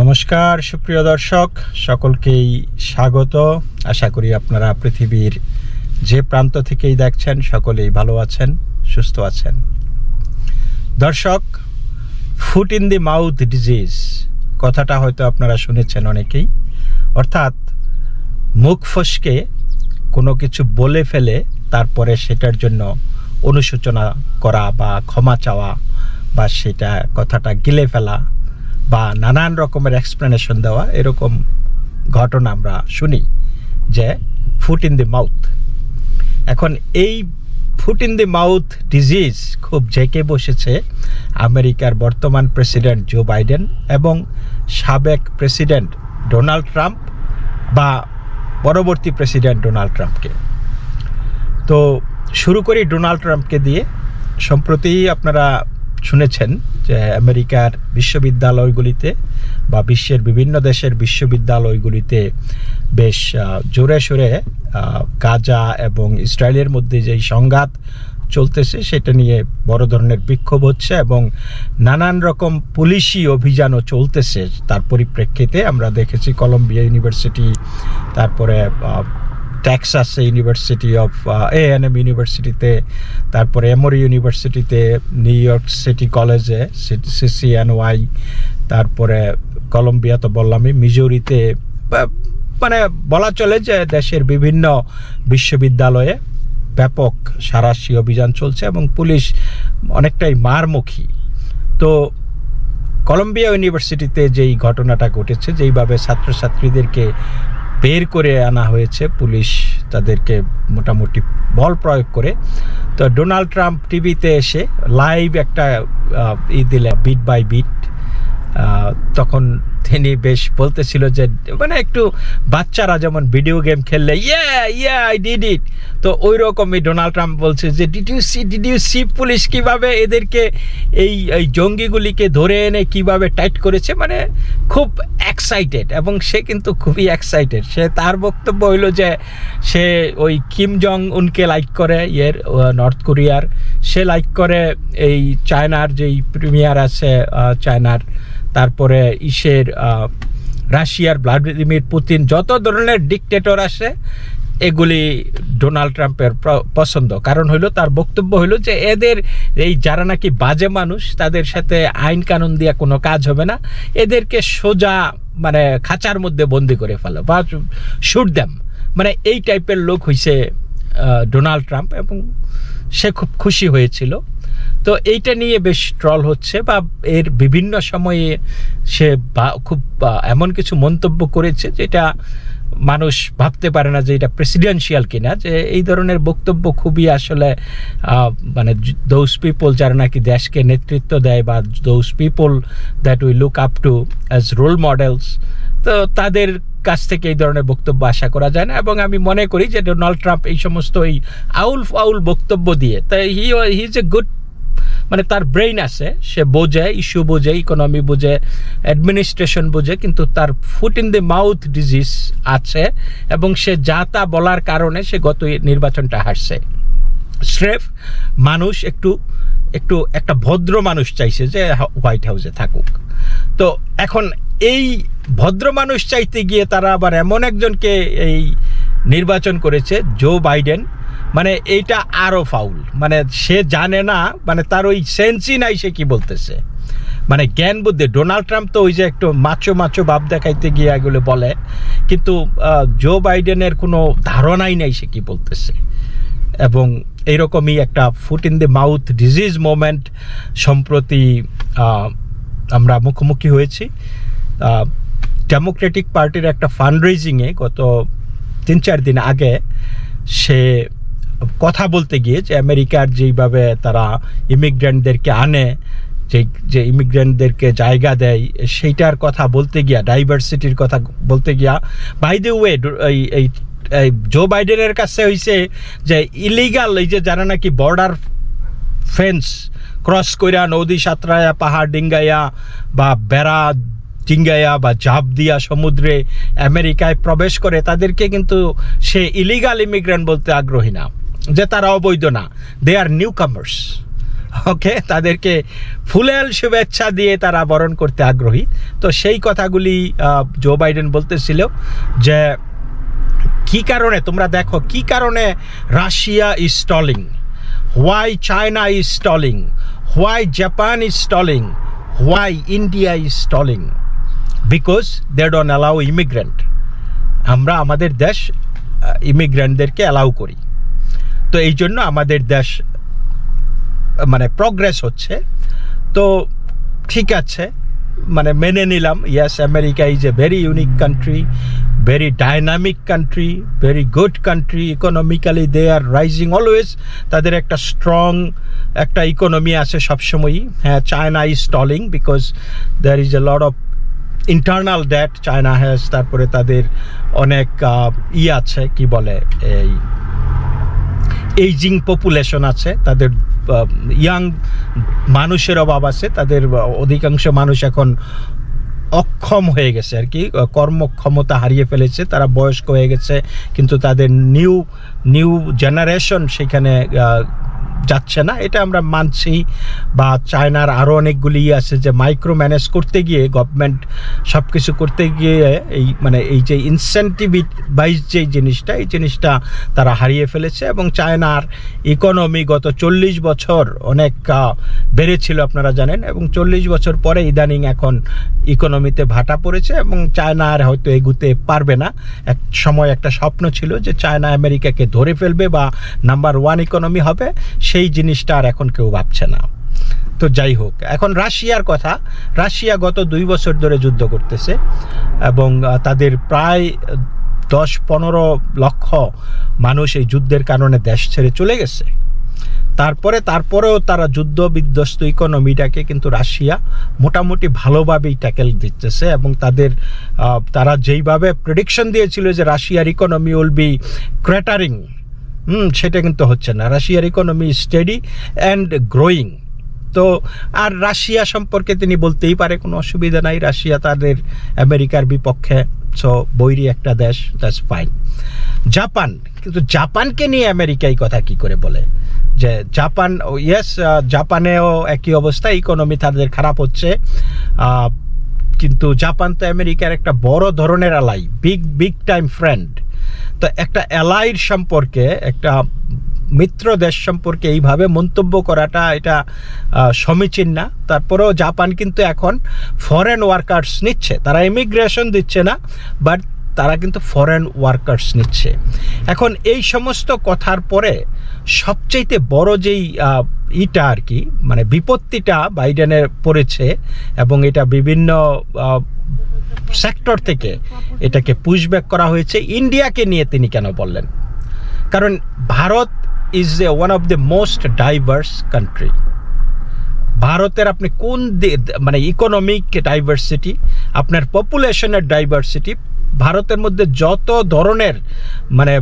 নমস্কার, সুপ্রিয় দর্শক, সকলকেই স্বাগত। আশা করি আপনারা পৃথিবীর যে প্রান্ত থেকেই দেখছেন, সকলেই ভালো আছেন, সুস্থ আছেন। দর্শক foot in the mouth disease কথাটা হয়তো আপনারা শুনেছেন অনেকেই। অর্থাৎ মুখ ফসকে কোনো কিছু বলে ফেলে, তারপরে সেটার জন্য অনুশোচনা করা বা ক্ষমা চাওয়া বা সেটা কথাটা গিলে ফেলা বা নানান রকমের এক্সপ্লেনেশন দেওয়া এরকম ঘটনা আমরা শুনি যে ফুট ইন দি মাউথ এখন এই foot in the mouth disease খুব জেঁকে বসেছে আমেরিকার বর্তমান প্রেসিডেন্ট জো বাইডেন এবং সাবেক প্রেসিডেন্ট ডোনাল্ড ট্রাম্প বা পরবর্তী প্রেসিডেন্ট ডোনাল্ড ট্রাম্পকে তো শুরু করি ডোনাল্ড ট্রাম্পকে দিয়ে। সম্প্রতি আপনারা শুনেছেন যে আমেরিকার বিশ্ববিদ্যালয়গুলিতে বা বিশ্বের বিভিন্ন দেশের বিশ্ববিদ্যালয়গুলিতে বেশ জোরে সোরে গাজা এবং ইসরায়েলের মধ্যে যেই সংঘাত চলতেছে সেটা নিয়ে বড় ধরনের বিক্ষোভ হচ্ছে এবং নানান রকম পুলিশি অভিযানও চলতেছে। তার পরিপ্রেক্ষিতে আমরা দেখেছি কলম্বিয়া ইউনিভার্সিটি, তারপরে আহ, Texas university of A N M ইউনিভার্সিটিতে তারপরে এমরি ইউনিভার্সিটিতে নিউ ইয়র্ক সিটি কলেজে সিসিএনওয়াই তারপরে কলম্বিয়া তো বললামই মিজোরিতে মানে বলা চলে যে দেশের বিভিন্ন বিশ্ববিদ্যালয়ে ব্যাপক সারাশি অভিযান চলছে এবং পুলিশ অনেকটাই মারমুখী। তো কলম্বিয়া ইউনিভার্সিটিতে যেই ঘটনাটা ঘটেছে যেইভাবে ছাত্রছাত্রীদেরকে বের করে আনা হয়েছে। পুলিশ তাদেরকে মোটামুটি বল প্রয়োগ করে। তো ডোনাল্ড ট্রাম্প টিভিতে এসে লাইভ একটা ই দিলে, বিট বাই বিট তখন তিনি বেশ বলতেছিল যে মানে একটু বাচ্চারা যেমন ভিডিও গেম খেললে ইয়া ইয়া আই ডিড ইট তো ওই রকমই ডোনাল্ড ট্রাম্প বলছে যে did you see did you see police কীভাবে এদেরকে এই এই জঙ্গিগুলিকে ধরে এনে কীভাবে টাইট করেছে? মানে খুব এক্সাইটেড এবং সে কিন্তু খুবই এক্সাইটেড সে তার বক্তব্য হইল যে, সে ওই কিম জং উনকে লাইক করে, ইয়ের নর্থ কোরিয়ার সে লাইক করে এই চায়নার যেই প্রিমিয়ার আছে চায়নার তারপরে ইসের রাশিয়ার ভ্লাদিমির পুতিন, যত ধরনের ডিকটেটর আসে, এগুলি ডোনাল্ড ট্রাম্পের পছন্দ। কারণ হইল তার বক্তব্য হইল যে এদের এই যারা নাকি বাজে মানুষ, তাদের সাথে আইন কানুন দিয়া কোনো কাজ হবে না। এদেরকে সোজা মানে খাঁচার মধ্যে বন্দি করে ফেলো বা শুট দেম মানে এই টাইপের লোক হইছে ডোনাল্ড ট্রাম্প এবং সে খুব খুশি হয়েছিল। তো এইটা নিয়ে বেশ ট্রল হচ্ছে বা এর বিভিন্ন সময়ে সে বা খুব এমন কিছু মন্তব্য করেছে যেটা মানুষ ভাবতে পারে না যে এটা প্রেসিডেন্সিয়াল কিনা, যে এই ধরনের বক্তব্য খুবই আসলে মানে দোজ পিপল যারা নাকি দেশকে নেতৃত্ব দেয় বা those people that we look up to as role models তো তাদের কাছ থেকে এই ধরনের বক্তব্য আশা করা যায় না। এবং আমি মনে করি যে ডোনাল্ড ট্রাম্প এই সমস্ত এই আউল ফাউল বক্তব্য দিয়ে, তাই হি ইজ এ গুড মানে তার ব্রেইন আছে, সে বোঝে ইস্যু বোঝে ইকোনমি বোঝে অ্যাডমিনিস্ট্রেশন বোঝে, কিন্তু তার foot in the mouth disease আছে এবং সে যা তা বলার কারণে সে গত নির্বাচনটা হারছে। স্রেফ মানুষ একটু একটু একটা ভদ্র মানুষ চাইছে যে হোয়াইট হাউসে থাকুক। তো এখন এই ভদ্র মানুষ চাইতে গিয়ে তারা আবার এমন একজনকে এই নির্বাচন করেছে, জো বাইডেন মানে এইটা আরও ফাউল মানে সে জানে না মানে তার ওই সেন্সই নাই সে কি বলতেছে। মানে জ্ঞান বুদ্ধি ডোনাল্ড ট্রাম্প তো ওই যে একটু মাছো মাছো ভাব দেখাইতে গিয়ে এগুলো বলে, কিন্তু জো বাইডেনের কোনো ধারণাই নাই সে কি বলতেছে। এবং এইরকমই একটা foot in the mouth disease moment সম্প্রতি আমরা মুখোমুখি হয়েছি। ডেমোক্রেটিক পার্টির একটা ফান্ড রেজিংয়ে গত তিন চার দিন আগে সে কথা বলতে গিয়ে যে আমেরিকার যেইভাবে তারা ইমিগ্রেন্টদেরকে আনে, যে যে ইমিগ্রেন্টদেরকে জায়গা দেয়, সেইটার কথা বলতে গিয়া ডাইভার্সিটির কথা বলতে গিয়া বাই দ্য ওয়ে এই এই জো বাইডেনের কাছে হইছে যে ইলিগাল এই যে যারা নাকি বর্ডার ফেন্স ক্রস কইরা নদী সাঁতরায়া, পাহাড় ডিঙ্গাইয়া বা বেড়া ডিঙ্গাইয়া বা ঝাঁপ দিয়া সমুদ্রে আমেরিকায় প্রবেশ করে, তাদেরকে কিন্তু সে ইলিগাল ইমিগ্রেন্ট বলতে আগ্রহী না। যে তারা অবৈধ না। দে আর নিউ কামার্স ওকে তাদেরকে ফুলেল শুভেচ্ছা দিয়ে তারা বরণ করতে আগ্রহী। তো সেই কথাগুলি জো বাইডেন বলতেছিল যে, কি কারণে? তোমরা দেখো, কি কারণে Russia is stalling why China is stalling why Japan is stalling why India is stalling because they don't allow immigrant আমরা আমাদের দেশ ইমিগ্রেন্টদেরকে অ্যালাউ করি। তো এই জন্য আমাদের দেশ মানে প্রগ্রেস হচ্ছে। তো ঠিক আছে মানে মেনে নিলাম। Yes America is a very unique country very dynamic country very good country economically they are rising always তাদের একটা স্ট্রং একটা ইকোনমি আছে সবসময়ই। হ্যাঁ China is stalling because there is a lot of internal debt China has তারপরে তাদের অনেক ই আছে, কি বলে, এই এইজিং পপুলেশন আছে, তাদের ইয়াং মানুষের অভাব আছে, তাদের অধিকাংশ মানুষ এখন অক্ষম হয়ে গেছে আর কি কর্মক্ষমতা হারিয়ে ফেলেছে, তারা বয়স্ক হয়ে গেছে, কিন্তু তাদের নিউ নিউ জেনারেশন সেখানে যাচ্ছে না। এটা আমরা মানছি বা চায়নার আরও অনেকগুলি ই আছে যে মাইক্রো ম্যানেজ করতে গিয়ে গভর্নমেন্ট সব কিছু করতে গিয়ে এই মানে এই যে ইনসেন্টিভ বাইজ যে জিনিসটা, এই জিনিসটা তারা হারিয়ে ফেলেছে এবং চায়নার ইকোনমি গত চল্লিশ বছর অনেক বেড়েছিল আপনারা জানেন এবং চল্লিশ বছর পরে ইদানিং এখন ইকোনমিতে ভাটা পড়েছে এবং চায়না আর হয়তো এগুতে পারবে না। এক সময় একটা স্বপ্ন ছিল যে চায়না আমেরিকাকে ধরে ফেলবে বা নাম্বার ওয়ান ইকোনমি হবে সেই জিনিসটা আর এখন কেউ ভাবছে না। তো যাই হোক, এখন রাশিয়ার কথা। রাশিয়া গত দুই বছর ধরে যুদ্ধ করতেছে এবং তাদের প্রায় দশ পনেরো লক্ষ মানুষ এই যুদ্ধের কারণে দেশ ছেড়ে চলে গেছে। তারপরে, তারপরেও তারা যুদ্ধ বিধ্বস্ত ইকোনমিটাকে কিন্তু রাশিয়া মোটামুটি ভালোভাবেই ট্যাকেল দিতেছে এবং তাদের তারা যেইভাবে প্রেডিকশন দিয়েছিল যে রাশিয়ার economy will be cratering hmm, সেটা কিন্তু হচ্ছে না। রাশিয়ার ইকোনমি স্টেডি অ্যান্ড গ্রোয়িং তো আর রাশিয়া সম্পর্কে তিনি বলতেই পারে, কোনো অসুবিধা নাই। রাশিয়া তাদের আমেরিকার বিপক্ষে সো বৈরী একটা দেশ দ্যাটস ফাইন জাপান, কিন্তু জাপানকে নিয়ে আমেরিকা এই কথা কি করে বলে? যে জাপান ইয়েস জাপানেও একই অবস্থা ইকোনমি তাদের খারাপ হচ্ছে। কিন্তু জাপান তো আমেরিকার একটা বড় ধরনের আলাই বিগ বিগ টাইম ফ্রেন্ড তো একটা অ্যালাইর সম্পর্কে, একটা মিত্র দেশ সম্পর্কে এইভাবে মন্তব্য করাটা এটা সমীচীন না। তারপরেও জাপান কিন্তু এখন ফরেন ওয়ার্কার্স নিচ্ছে। তারা ইমিগ্রেশন দিচ্ছে না বাট তারা কিন্তু ফরেন ওয়ার্কার্স নিচ্ছে। এখন এই সমস্ত কথার পরে সবচাইতে বড় যেই ইটা আর কি মানে বিপত্তিটা বাইডেনের পড়েছে এবং এটা বিভিন্ন সেক্টর থেকে এটাকে পুশব্যাক করা হয়েছে। ইন্ডিয়াকে নিয়ে তিনি কেন বললেন? কারণ Bharat is a one of the most diverse country ভারতের আপনি কোন মানে ইকোনমিক ডাইভার্সিটি আপনার পপুলেশনের ডাইভার্সিটি ভারতের মধ্যে যত ধরনের মানে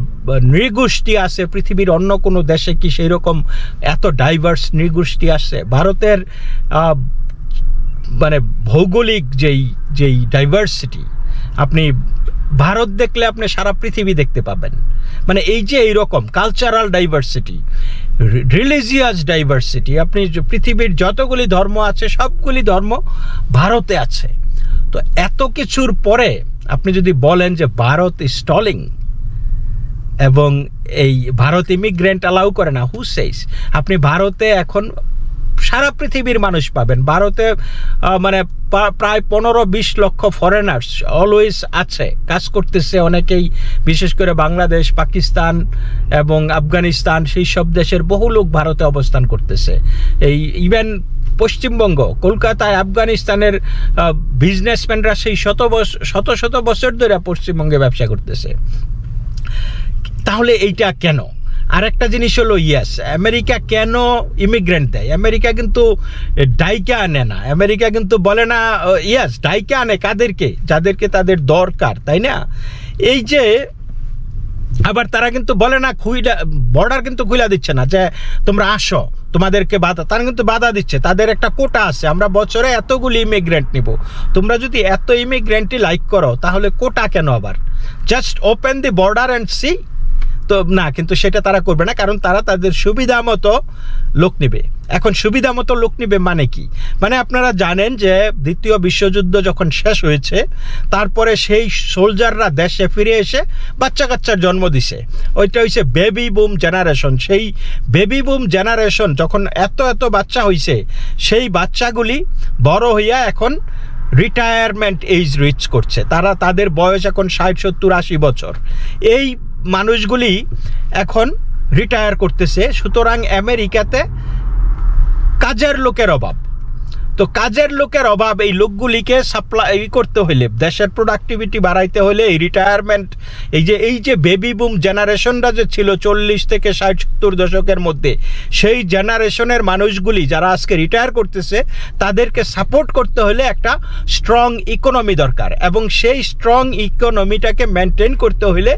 নৃগোষ্ঠী আছে, পৃথিবীর অন্য কোনো দেশে কি সেই রকম এত ডাইভার্স নৃগোষ্ঠী আছে? ভারতের মানে ভৌগোলিক যেই যেই ডাইভার্সিটি আপনি ভারত দেখলে আপনি সারা পৃথিবী দেখতে পাবেন। মানে এই যে এইরকম কালচারাল ডাইভার্সিটি রিলিজিয়াস ডাইভার্সিটি আপনি পৃথিবীর যতগুলি ধর্ম আছে, সবগুলি ধর্ম ভারতে আছে। তো এত কিছুর পরে আপনি যদি বলেন যে ভারত স্টলিং এবং এই ভারত ইমিগ্রেন্ট অ্যালাউ করে না হু সেইস আপনি ভারতে এখন সারা পৃথিবীর মানুষ পাবেন। ভারতে মানে প্রায় পনেরো বিশ লক্ষ ফরেনার্স অলওয়েজ আছে। কাজ করতেছে অনেকেই, বিশেষ করে বাংলাদেশ, পাকিস্তান এবং আফগানিস্তান, সেই সব দেশের বহু লোক ভারতে অবস্থান করতেছে। এই ইভেন পশ্চিমবঙ্গ, কলকাতায়, আফগানিস্তানের বিজনেসম্যানরা সেই শত শত শত বছর ধরে পশ্চিমবঙ্গে ব্যবসা করতেছে। তাহলে এইটা কেন? আর একটা জিনিস হলো ইয়েস আমেরিকা কেন ইমিগ্রেন্ট দেয়? আমেরিকা কিন্তু ডাইকা আনে না। আমেরিকা কিন্তু বলে না ইয়েস ডাইকা আনে কাদেরকে? যাদেরকে তাদের দরকার, তাই না? এই যে, আবার তারা কিন্তু বলে না, খুইলা বর্ডার কিন্তু খুইলা দিচ্ছে না, যে তোমরা আসো। তোমাদেরকে বাধা, তারা কিন্তু বাধা দিচ্ছে। তাদের একটা কোটা আছে, আমরা বছরে এতগুলি ইমিগ্রেন্ট নিব। তোমরা যদি এত ইমিগ্রেন্টই লাইক করো, তাহলে কোটা কেন আবার? Just open the border and see তো না, কিন্তু সেটা তারা করবে না, কারণ তারা তাদের সুবিধা মতো লোক নেবে। এখন সুবিধা মতো লোক নেবে মানে কি? মানে আপনারা জানেন যে দ্বিতীয় বিশ্বযুদ্ধ যখন শেষ হয়েছে, তারপরে সেই সোলজাররা দেশে ফিরে এসে বাচ্চা কাচ্চার জন্ম দিছে। ওইটা হয়েছে বেবি বুম জেনারেশন সেই বেবি বুম জেনারেশন যখন এত এত বাচ্চা হয়েছে সেই বাচ্চাগুলি বড় হইয়া এখন রিটায়ারমেন্ট এইজ রিচ করছে। তারা তাদের বয়স এখন ষাট, সত্তর, আশি বছর। এই মানুষগুলি এখন রিটায়ার করতেছে সুতরাং আমেরিকাতে কাজের লোকের অভাব। তো কাজের লোকের অভাব, এই লোকগুলিকে সাপ্লাই করতে হলে দেশের প্রোডাক্টিভিটি বাড়াইতে হলে এই রিটায়ারমেন্ট এই যে এই যে বেবি বুম জেনারেশনটা যে ছিল চল্লিশ থেকে ষাট সত্তর দশকের মধ্যে, সেই জেনারেশনের মানুষগুলি যারা আজকে রিটায়ার করতেছে, তাদেরকে সাপোর্ট করতে হলে একটা স্ট্রং ইকোনমি দরকার এবং সেই স্ট্রং ইকোনমিটাকে মেনটেন করতে হলে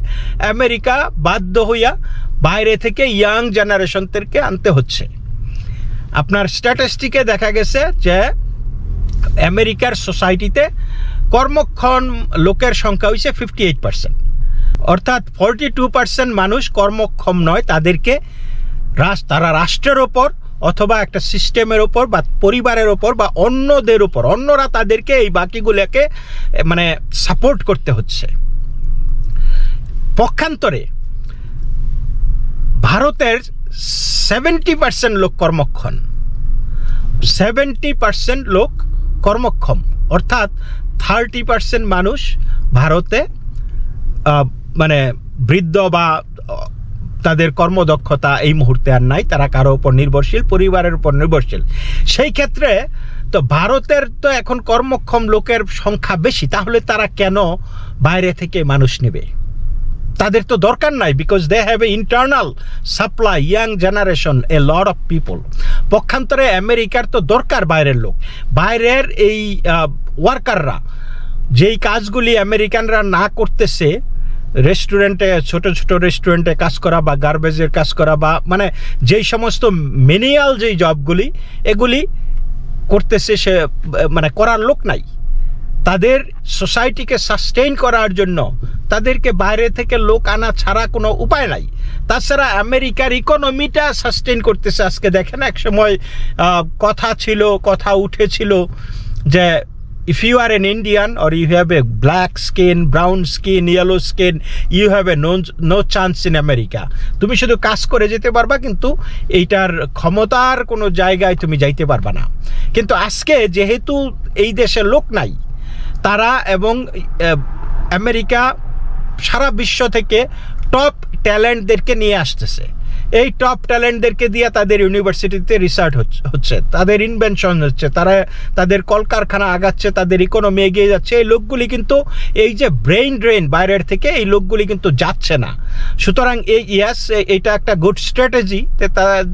আমেরিকা বাধ্য হইয়া বাইরে থেকে ইয়াং জেনারেশনদেরকে আনতে হচ্ছে। আপনার স্ট্যাটিস্টিকে দেখা গেছে যে আমেরিকার সোসাইটিতে কর্মক্ষম লোকের সংখ্যা হয়েছে ফিফটি এইট পার্সেন্ট অর্থাৎ ফর্টি টু পার্সেন্ট মানুষ কর্মক্ষম নয়, তাদেরকে তারা রাষ্ট্রের ওপর অথবা একটা সিস্টেমের ওপর বা পরিবারের ওপর বা অন্যদের উপর অন্যরা তাদেরকে এই বাকিগুলোকে মানে সাপোর্ট করতে হচ্ছে। পক্ষান্তরে ভারতের সেভেন্টি পার্সেন্ট লোক কর্মক্ষম। সেভেন্টি পার্সেন্ট লোক কর্মক্ষম। অর্থাৎ থার্টি পার্সেন্ট মানুষ ভারতে মানে বৃদ্ধ বা তাদের কর্মদক্ষতা এই মুহূর্তে আর নাই। তারা কারও উপর নির্ভরশীল, পরিবারের উপর নির্ভরশীল। সেই ক্ষেত্রে তো ভারতের তো এখন কর্মক্ষম লোকের সংখ্যা বেশি, তাহলে তারা কেন বাইরে থেকে মানুষ নেবে? তাদের তো দরকার নাই because they have a internal supply young generation a lot of people পক্ষান্তরে আমেরিকার তো দরকার বাইরের লোক। বাইরের এই ওয়ার্কাররা যেই কাজগুলি আমেরিকানরা না করতেছে রেস্টুরেন্টে ছোট ছোট রেস্টুরেন্টে কাজ করা বা গার্বেজের কাজ করা বা মানে যেই সমস্ত মেনিয়াল যেই জবগুলি এগুলি করতেছে সে মানে করার লোক নাই। তাদের সোসাইটিকে সাস্টেইন করার জন্য তাদেরকে বাইরে থেকে লোক আনা ছাড়া কোনো উপায় নাই। তাছাড়া আমেরিকার ইকোনমিটা সাস্টেইন করতেছে। আজকে দেখেন এক সময় কথা ছিল, কথা উঠেছিল যে if you are an Indian or you have a black skin brown skin yellow skin you have a no no chance in America তুমি শুধু কাজ করে যেতে পারবা, কিন্তু এইটার ক্ষমতার কোনো জায়গায় তুমি যাইতে পারবা না। কিন্তু আজকে যেহেতু এই দেশে লোক নাই তারা এবং আমেরিকা সারা বিশ্ব থেকে টপ ট্যালেন্টদেরকে নিয়ে আসতেছে। এই টপ ট্যালেন্টদেরকে দিয়ে তাদের ইউনিভার্সিটিতে রিসার্চ হচ্ছে, তাদের ইনভেনশন হচ্ছে, তারা, তাদের কলকারখানা আগাচ্ছে, তাদের ইকোনমি এগিয়ে যাচ্ছে, এই লোকগুলি কিন্তু এই যে ব্রেইন ড্রেন বাইরের থেকে এই লোকগুলি কিন্তু যাচ্ছে না। সুতরাং এই ইয়াস এটা একটা গুড স্ট্র্যাটেজি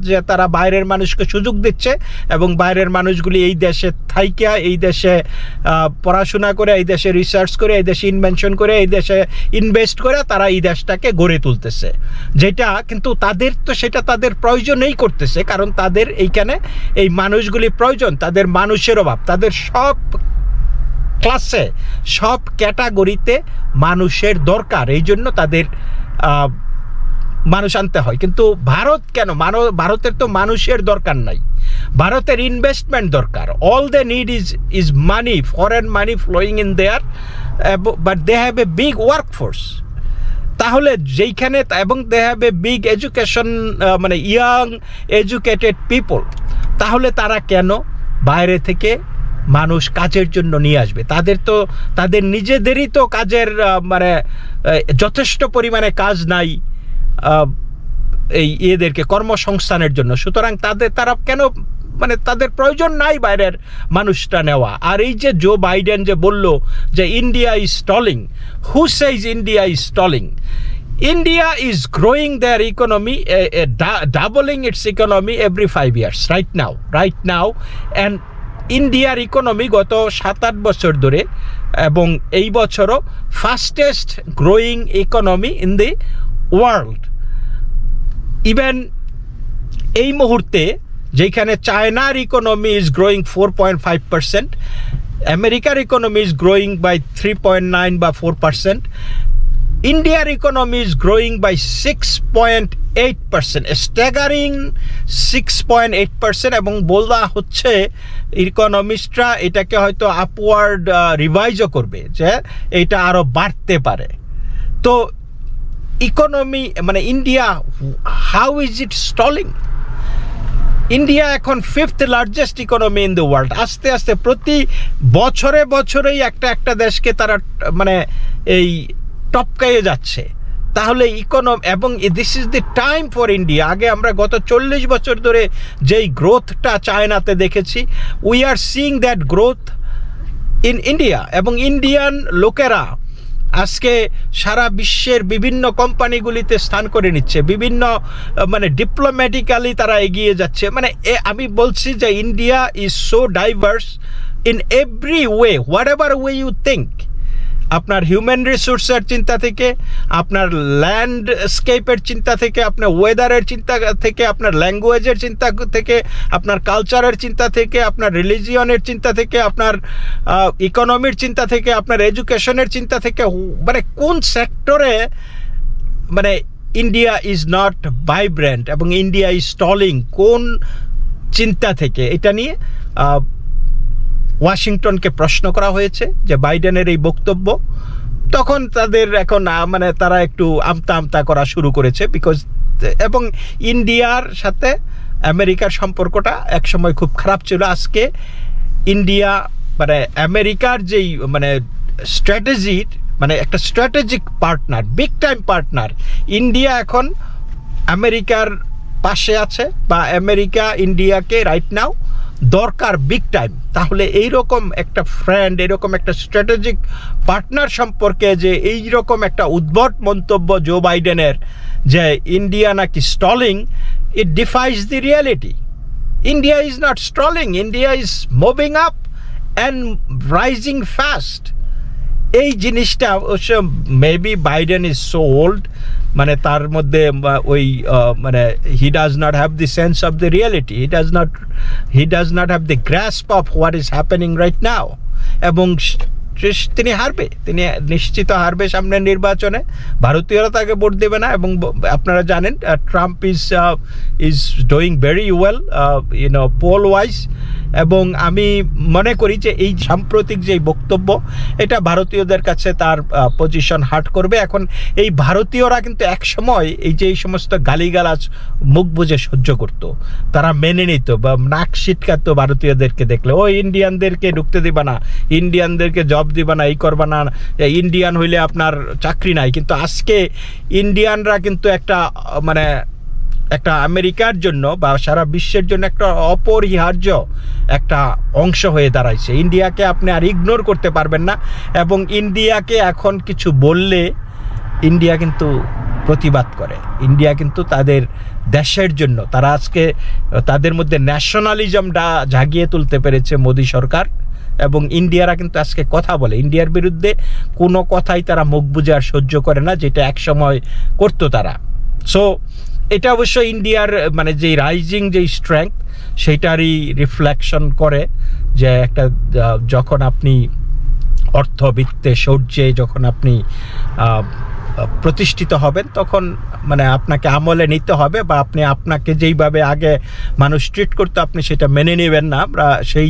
যে তারা বাইরের মানুষকে সুযোগ দিচ্ছে এবং বাইরের মানুষগুলি এই দেশে থাইকা, এই দেশে পড়াশোনা করে, এই দেশে রিসার্চ করে, এই দেশে ইনভেনশন করে, এই দেশে ইনভেস্ট করে তারা এই দেশটাকে গড়ে তুলতেছে। যেটা কিন্তু তাদের তো সেটা তাদের প্রয়োজনেই করতেছে, কারণ তাদের এইখানে এই মানুষগুলি প্রয়োজন, তাদের মানুষের অভাব। তাদের সব ক্লাসে সব ক্যাটাগরিতে মানুষের দরকার, এই জন্য তাদের মানুষ আনতে হয়। কিন্তু ভারত কেন? মানব ভারতের তো মানুষের দরকার নাই। ভারতের ইনভেস্টমেন্ট দরকার। All they need is is money foreign money flowing in there but they have a big work force তাহলে যেইখানে এবং they have a big education মানে ইয়াং এডুকেটেড পিপল তাহলে তারা কেন বাইরে থেকে মানুষ কাজের জন্য নিয়ে আসবে? তাদের তো, তাদের নিজেদেরই তো কাজের মানে যথেষ্ট পরিমাণে কাজ নাই এই এদেরকে কর্মসংস্থানের জন্য। সুতরাং তাদের, তারা কেন মানে তাদের প্রয়োজন নাই বাইরের মানুষটা নেওয়া। আর এই যে জো বাইডেন যে বলল যে India is stalling who says India is stalling India is growing their economy doubling its economy every five years right now right now and ইন্ডিয়ার ইকোনমি গত সাত আট বছর ধরে এবং এই বছরও fastest growing economy in the world even এই মুহূর্তে যেখানে চায়নার economy is growing four point five percent আমেরিকার economy is growing by three point nine বা four percent Indian economy is growing by 6.8%, a staggering 6.8% এবং বলা হচ্ছে ইকোনমিস্টরা এটাকে হয়তো আপওয়ার্ড রিভাইজও করবে যে এটা আরও বাড়তে পারে। তো ইকোনমি মানে India how is it stalling India এখন fifth largest economy in the world আস্তে আস্তে প্রতি বছরে বছরেই একটা একটা দেশকে তারা মানে এই টপকাইয়ে যাচ্ছে। তাহলে ইকোনম এবং this is the time for India আগে আমরা গত চল্লিশ বছর ধরে যেই গ্রোথটা চায়নাতে দেখেছি we are seeing that growth in India এবং ইন্ডিয়ান লোকেরা আজকে সারা বিশ্বের বিভিন্ন কোম্পানিগুলিতে স্থান করে নিচ্ছে। বিভিন্ন মানে ডিপ্লোম্যাটিক্যালি তারা এগিয়ে যাচ্ছে। মানে এ, আমি বলছি যে India is so diverse in every way whatever way you think আপনার হিউম্যান রিসোর্সের চিন্তা থেকে, আপনার ল্যান্ডস্কেপের চিন্তা থেকে, আপনার ওয়েদারের চিন্তা থেকে, আপনার ল্যাঙ্গুয়েজের চিন্তা থেকে, আপনার কালচারের চিন্তা থেকে, আপনার রিলিজিয়নের চিন্তা থেকে, আপনার ইকোনমির চিন্তা থেকে, আপনার এডুকেশনের চিন্তা থেকে মানে কোন সেক্টরে মানে ইন্ডিয়া ইজ নট ভাইব্রেন্ট এবং ইন্ডিয়া ইজ স্টলিং কোন চিন্তা থেকে? এটা নিয়ে ওয়াশিংটনকে প্রশ্ন করা হয়েছে যে বাইডেনের এই বক্তব্য, তখন তাদের এখন মানে তারা একটু আমতা আমতা করা শুরু করেছে বিকজ এবং ইন্ডিয়ার সাথে আমেরিকার সম্পর্কটা একসময় খুব খারাপ ছিল। আজকে ইন্ডিয়া মানে আমেরিকার যেই মানে স্ট্র্যাটেজির মানে একটা strategic partner big time partner India এখন আমেরিকার পাশে আছে বা আমেরিকা ইন্ডিয়াকে রাইট নাও দরকার বিগ টাইম তাহলে এই রকম একটা ফ্রেন্ড এরকম একটা স্ট্র্যাটেজিক পার্টনার সম্পর্কে যে এই রকম একটা উদ্ভট মন্তব্য জো বাইডেনের যে ইন্ডিয়া নাকি stalling it defies the reality India is not stalling India is moving up and rising fast এই জিনিসটা অবশ্য maybe Biden is so old মানে তার মধ্যে আহ, ওই আহ, মানে he does not have the sense of the reality he does not he does not have the grasp of what is happening right now এবং স- স- তিনি হারবে। তিনি নিশ্চিত হারবে সামনের নির্বাচনে। ভারতীয়রা তাকে ভোট দেবে না এবং আপনারা জানেন Trump is is doing very well you know poll wise এবং আমি মনে করি যে এই সাম্প্রতিক যে বক্তব্য, এটা ভারতীয়দের কাছে তার পজিশন হার্ট করবে। এখন এই ভারতীয়রা কিন্তু এক সময় এই যে এই সমস্ত গালিগালাজ, মুখ বুঝে সহ্য করত। তারা মেনে নিত বা নাক সিটকাতো ভারতীয়দেরকে দেখলে। ও, ইন্ডিয়ানদেরকে ঢুকতে দিবা না। ইন্ডিয়ানদেরকে জব দিবা না এই করবা না ইন্ডিয়ান হইলে আপনার চাকরি নাই। কিন্তু আজকে ইন্ডিয়ানরা কিন্তু একটা মানে একটা আমেরিকার জন্য বা সারা বিশ্বের জন্য একটা অপরিহার্য একটা অংশ হয়ে দাঁড়াইছে। ইন্ডিয়াকে আপনি আর ইগনোর করতে পারবেন না এবং ইন্ডিয়াকে এখন কিছু বললে ইন্ডিয়া কিন্তু প্রতিবাদ করে। ইন্ডিয়া কিন্তু তাদের দেশের জন্য, তারা আজকে তাদের মধ্যে ন্যাশনালিজমটা জাগিয়ে তুলতে পেরেছে মোদী সরকার। এবং ইন্ডিয়ারা কিন্তু আজকে কথা বলে। ইন্ডিয়ার বিরুদ্ধে কোনো কথাই তারা মুখ বুঝে আর সহ্য করে না, যেটা একসময় করতো তারা। সো এটা অবশ্য ইন্ডিয়ার মানে যে রাইজিং যে স্ট্রেংথ সেইটারই রিফ্লেকশন করে যে একটা যখন আপনি অর্থবিত্তে সৌর্যে, যখন আপনি প্রতিষ্ঠিত হবেন, তখন মানে আপনাকে আমলে নিতে হবে বা আপনি আপনাকে যেইভাবে আগে মানুষ ট্রিট করতো, আপনি সেটা মেনে নেবেন না। আমরা সেই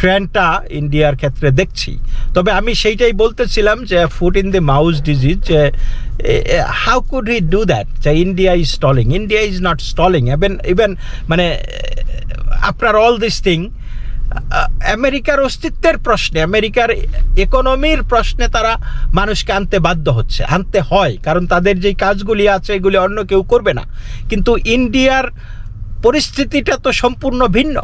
ট্রেন্ডটা ইন্ডিয়ার ক্ষেত্রে দেখছি। তবে আমি সেইটাই বলতেছিলাম যে foot in the mouth disease যে how could he do that যে India is stalling India is not stalling even even মানে আফটার অল দিস থিং আমেরিকার অস্তিত্বের প্রশ্নে, আমেরিকার ইকোনমির প্রশ্নে তারা মানুষকে আনতে বাধ্য হচ্ছে, আনতে হয়। কারণ তাদের যেই কাজগুলি আছে, এগুলি অন্য কেউ করবে না। কিন্তু ইন্ডিয়ার পরিস্থিতিটা তো সম্পূর্ণ ভিন্ন।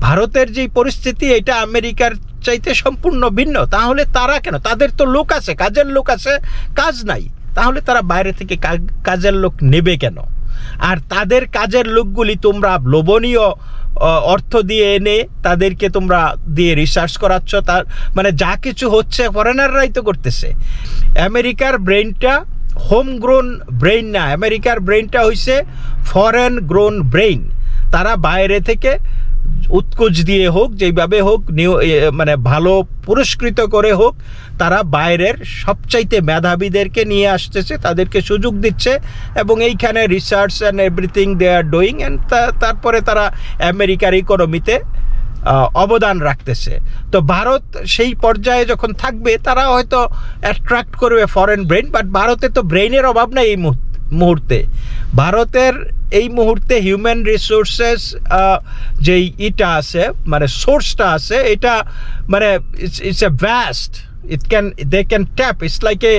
ভারতের যেই পরিস্থিতি, এটা আমেরিকার চাইতে সম্পূর্ণ ভিন্ন। তাহলে তারা কেন? তাদের তো লোক আছে, কাজের লোক আছে, কাজ নাই। তাহলে তারা বাইরে থেকে কাজের লোক নেবে কেন? আর তাদের কাজের লোকগুলি তোমরা লোভনীয় অর্থ দিয়ে এনে তাদেরকে তোমরা দিয়ে রিসার্চ করাচ্ছ। তার মানে যা কিছু হচ্ছে ফরেনাররাই তো করতেছে। আমেরিকার ব্রেনটা হোম গ্রোন ব্রেইন না। আমেরিকার ব্রেনটা হইছে ফরেন গ্রোন ব্রেইন তারা বাইরে থেকে উৎকোচ দিয়ে হোক, যেইভাবে হোক মানে ভালো পুরস্কৃত করে হোক, তারা বাইরের সবচাইতে মেধাবীদেরকে নিয়ে আসতেছে, তাদেরকে সুযোগ দিচ্ছে এবং এইখানে research and everything they are doing and তারপরে তারা আমেরিকার ইকোনমিতে অবদান রাখতেছে। তো ভারত সেই পর্যায়ে যখন থাকবে, তারা হয়তো অ্যাট্রাক্ট করবে ফরেন ব্রেন বাট ভারতে তো ব্রেইনের অভাব নাই এই মুহূর্তে। ভারতের এই মুহূর্তে হিউম্যান রিসোর্সেস যেই ইটা আছে মানে সোর্সটা আছে, এটা মানে it's it's a vast it can they can tap it's like a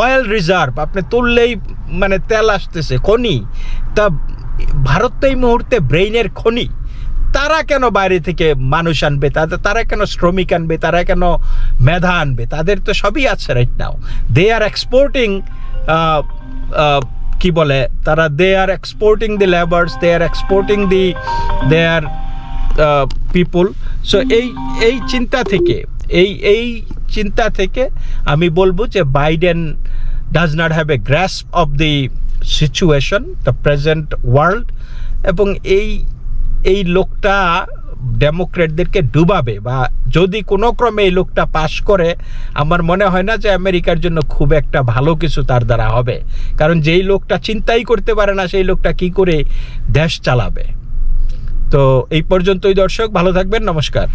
oil reserve আপনি তুললেই মানে তেল আসতেছে, খনি। তা ভারত এই মুহূর্তে ব্রেইনের খনি। তারা কেন বাইরে থেকে মানুষ আনবে? তাদের তারা কেন শ্রমিক আনবে? তারা কেন মেধা আনবে? তাদের তো সবই আছে right now they are exporting কি বলে, তারা they are exporting the labours they are exporting the they are people so এই এই চিন্তা থেকে, এই এই চিন্তা থেকে আমি বলব যে Biden does not have a grasp of the situation the present world এবং এই এই লোকটা ডেমোক্রেটদেরকে ডুবাবে বা যদি কোনো ক্রমে এই লোকটা পাশ করে, আমার মনে হয় না যে আমেরিকার জন্য খুব একটা ভালো কিছু তার দ্বারা হবে। কারণ যেই লোকটা চিন্তাই করতে পারে না, সেই লোকটা কি করে দেশ চালাবে। তো এই পর্যন্তই দর্শক, ভালো থাকবেন, নমস্কার।